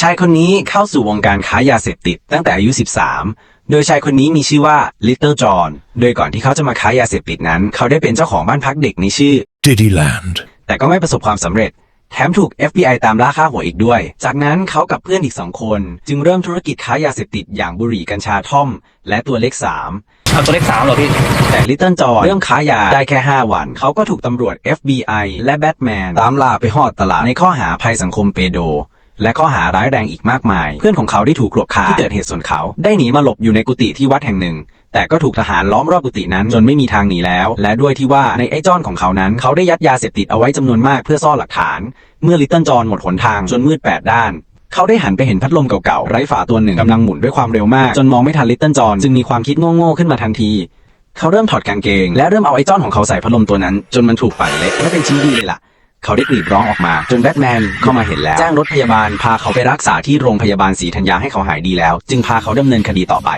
ชายคนนี้เข้าสู่วงการค้ายาเสพติดตั้งแต่อายุ 13 โดยชายคนนี้มีชื่อว่า Little John โดยก่อนที่เขาจะมาค้ายาเสพติดนั้น เขาได้เป็นเจ้าของบ้านพักเด็กในชื่อ Diddyland. แต่ก็ไม่ประสบความสำเร็จ แถมถูก FBI ตามล่าฆ่าหัวอีกด้วย จากนั้นเขากับเพื่อนอีกสองคน จึงเริ่มธุรกิจค้ายาเสพติดอย่างบุหรี่กัญชาท่อม และตัวเลข3เอาตัวเลขสามเหรอพี่ แต่ลิตเติ้ลจอห์นเริ่มค้ายาได้แค่ 5 วัน เขาก็ถูกตำรวจ FBI และแบทแมนตามล่าไปหอดตลาดในข้อหาภัยสังคมเปโด และข้อหาร้ายแรงอีกมากมาย เพื่อนของเขาได้ถูกกลบฆ่าที่เกิดเหตุส่วนเขา ได้หนีมาหลบอยู่ในกุฏิที่วัดแห่งหนึ่ง แต่ก็ถูกทหารล้อมรอบกุฏินั้นจนไม่มีทางหนีแล้ว และด้วยที่ว่าในไอ้จอนของเขานั้น เขาได้ยัดยาเสพติดเอาไว้จำนวนมากเพื่อซ่อนหลักฐาน เมื่อลิตเติ้ลจอนหมดหนทางจนมืดแปดด้านเขาได้หันไปเห็นพัดลมเก่าๆไร้ฝาตัวหนึ่งกำลังหมุนด้วยความเร็วมาก จนมองไม่ทันลิตเติ้ลจอนจึงมีความคิดโง่ๆขึ้นมาทันที เขาเริ่มถอดกางเกง และเริ่มเอาไอ้จ้อนของเขาใส่พัดลมตัวนั้น จนมันถูกปั่นเละและเป็นชิ้นดีเลยล่ะ เขาได้กรีดร้องออกมา จนแบทแมนเข้ามาเห็นแล้วแจ้งรถพยาบาลพาเขาไปรักษาที่โรงพยาบาลศรีธัญญาให้เขาหายดีแล้ว จึงพาเขาดำเนินคดีต่อไป